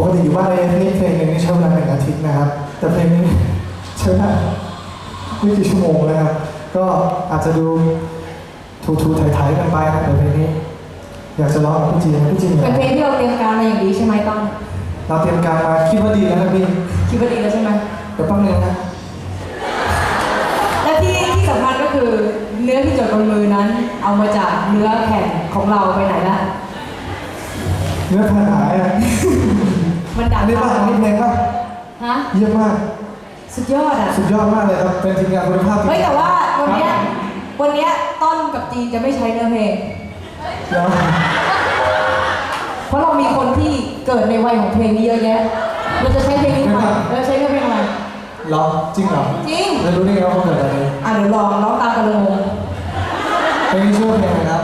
ปกติอยู่บ้านเลยนี่เพลงหนึ่งนี่ใช้เวลาหนึ่งอาทิตย์นะครับ แต่เพลงนี้ใช้เวลาไม่กี่ชั่วโมงนะครับ ก็อาจจะดูทูทูไทยๆกันไปนะแต่เพลงนี้ อยากจะร้องกับพี่จีนพี่จีนเป็นเพลงที่เราเตรียมการมาอย่างดีใช่ไหมต้อง เราเตรียมการมาคิดว่าดีแล้วนะพี่คิดว่าดีแล้วใช่ไหมเดี๋ยวแป๊บนึงนะและที่ที่สำคัญก็คือเนื้อที่จดบนมือนั้น เอามาจากเนื้อแผ่นของเราไปไหนละเนื้อแผ่นหายอะ มันดัอังนนี้ป่ะอันนี้เพลงป่ะฮะ เยี่ยมมาก สุดยอดอะ สุดยอดมากเลยครับ เป็นทีมงานคุณภาพจริงเฮ้ยแต่ว่าวันเนี้ยวันเนี้ยต้นกับจีนจะไม่ใช้เนื้อเพลงเดี๋ยวเพราะเรามีคนที่เกิดในวัยของเพลงนี้เยอะแยะ เราจะใช้เพลงนี้ทำไมเราจะใช้เนื้อเพลงอะไรเหรอจริงเหรอจริง แล้วรู้ได้ไงว่าเขาเกิดอะไรอะเดี๋ยวลองร้องตามกันเลยงงเพลงนี้ชื่อว่าเพลงอะไรครับ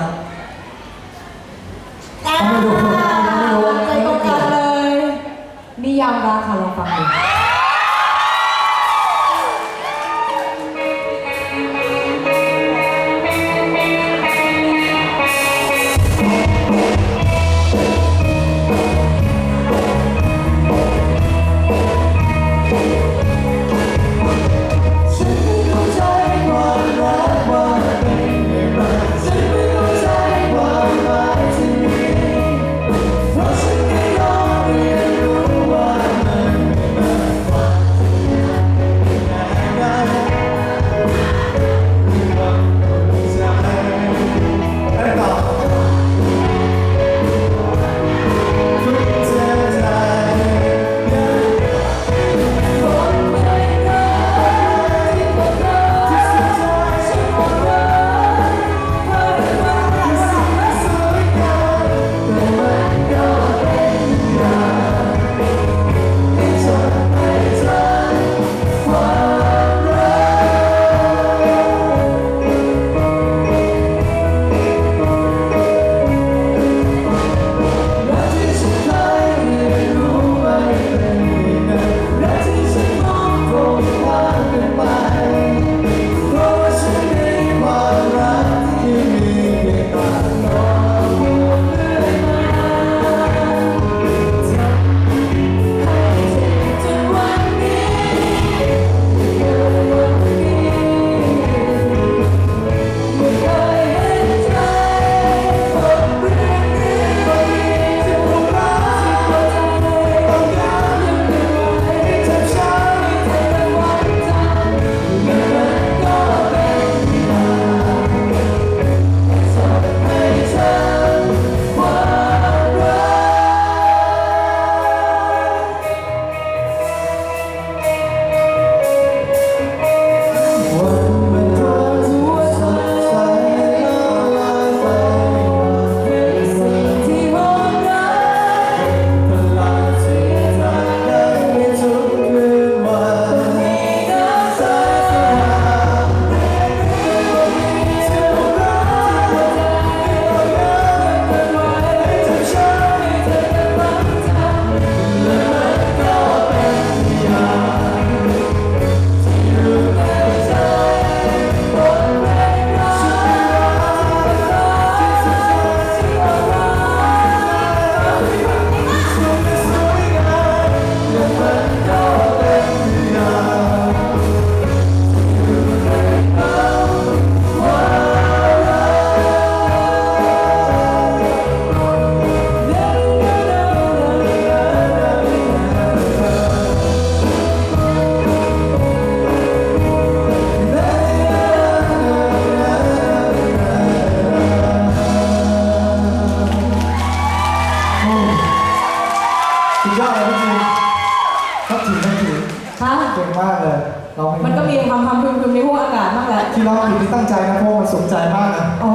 เลยเราเพลงมันก็มีความความพึมพึมในห้วงอากาศบ้างแหละที่ร้องผิดที่ตั้งใจนะเพราะว่ามันสนใจมากนะโอ้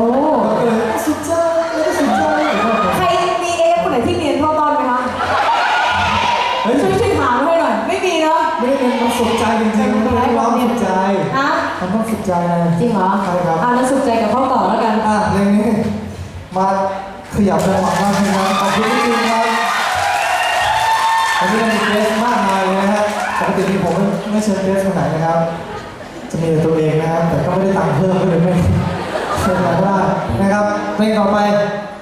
ก็เลยสุดใจสุดใจใครมีเอฟคนไหนที่เรียนเท่าต้นไหมคะเฮ้ยช่วยช่วยถามให้หน่อย ไม่มีเนาะไม่ได้เรียนมันสุดใจจริงๆมันต้องร้องสุดใจฮะมันต้องสุดใจนะจริงเหรอใช่ครับอะแล้วสุขใจกับเขาต่อแล้วกันอะเพลงนี้มาขยับจังหวะมากเลยนะขอบคุณพี่จีนครับวันนี้มีเกสมากมายเลยนะฮะ ปกติที่ผมไม่เชิญเกสคนไหนนะครับ จะมีตัวเองนะครับ แต่ก็ไม่ได้ตังค์เพิ่มก็เลยไม่เชิญว่านะครับเพลงต่อไป